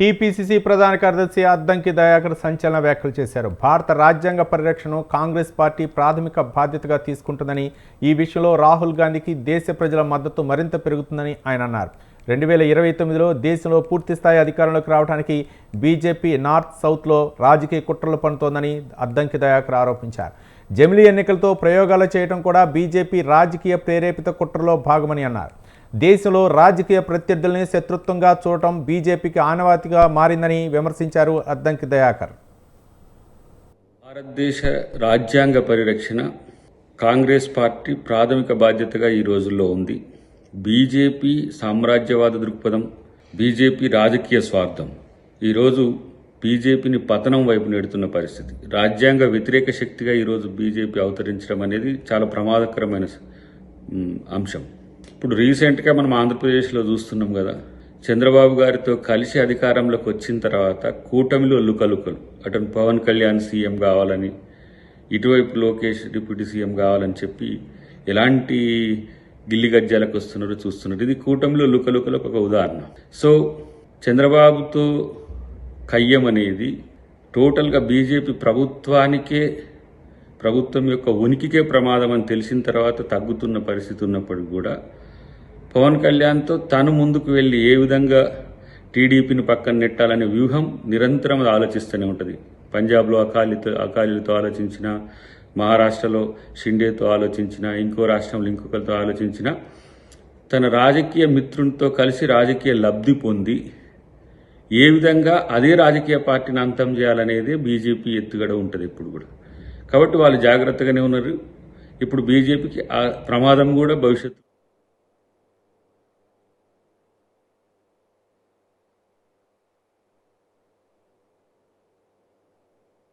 TPCC ప్రధాన కార్యదర్శి అద్దంకి దయాకర్ సంచలన వ్యాఖ్యలు చేశారు. భారత రాజ్యాంగ పరిరక్షణను కాంగ్రెస్ పార్టీ ప్రాథమిక బాధ్యతగా తీసుకుంటుందని ఈ విషయంలో రాహుల్ గాంధీకి దేశ ప్రజల మద్దతు మరింత పెరుగుతుందని ఆయన అన్నారు. రెండు వేల ఇరవై తొమ్మిదిలో దేశంలో పూర్తిస్థాయి అధికారంలోకి రావడానికి బీజేపీ నార్త్ సౌత్లో రాజకీయ కుట్రలు పనుతోందని అద్దంకి దయాకర్ ఆరోపించారు. జమిలీ ఎన్నికలతో ప్రయోగాలు చేయడం కూడా బీజేపీ రాజకీయ ప్రేరేపిత కుట్రలో భాగమని అన్నారు. దేశంలో రాజకీయ ప్రత్యర్థుల్ని శత్రుత్వంగా చూడటం బీజేపీకి ఆనవాతిగా మారిందని విమర్శించారు అద్దంకి దయాకర్. భారతదేశ రాజ్యాంగ పరిరక్షణ కాంగ్రెస్ పార్టీ ప్రాథమిక బాధ్యతగా ఈ రోజుల్లో ఉంది. బీజేపీ సామ్రాజ్యవాద దృక్పథం బీజేపీ రాజకీయ స్వార్థం. ఈరోజు బీజేపీని పతనం వైపు నెడుతున్న పరిస్థితి. రాజ్యాంగ వ్యతిరేక శక్తిగా ఈరోజు బీజేపీ అవతరించడం అనేది చాలా ప్రమాదకరమైన అంశం. ఇప్పుడు రీసెంట్గా మనం ఆంధ్రప్రదేశ్లో చూస్తున్నాం కదా చంద్రబాబు గారితో కలిసి అధికారంలోకి వచ్చిన తర్వాత కూటమిలో లుకలుకలు అటు పవన్ కళ్యాణ్ సీఎం కావాలని ఇటువైపు లోకేష్ డిప్యూటీ సీఎం కావాలని చెప్పి ఎలాంటి గిల్లి గజ్జాలకు వస్తున్నారో చూస్తున్నారు. ఇది కూటమిలో లుకలుకలకు ఒక ఉదాహరణ. సో చంద్రబాబుతో కయ్యం అనేది టోటల్గా బీజేపీ ప్రభుత్వానికే ప్రభుత్వం యొక్క ఉనికికే ప్రమాదం అని తెలిసిన తర్వాత తగ్గుతున్న పరిస్థితి ఉన్నప్పటికీ కూడా పవన్ కళ్యాణ్తో తను ముందుకు వెళ్ళి ఏ విధంగా టీడీపీని పక్కన నెట్టాలనే వ్యూహం నిరంతరం ఆలోచిస్తూనే ఉంటుంది. పంజాబ్లో అకాలీతో అకాలీలతో ఆలోచించిన మహారాష్ట్రలో షిండేతో ఆలోచించిన ఇంకో రాష్ట్రంలో ఇంకొకరితో ఆలోచించిన తన రాజకీయ మిత్రునితో కలిసి రాజకీయ లబ్ధి పొంది ఏ విధంగా అదే రాజకీయ పార్టీని అంతం చేయాలనేది బీజేపీ ఎత్తుగడ ఉంటుంది ఇప్పుడు కూడా. కాబట్టి వాళ్ళు జాగ్రత్తగానే ఉన్నారు. ఇప్పుడు బీజేపీకి ఆ ప్రమాదం కూడా భవిష్యత్తు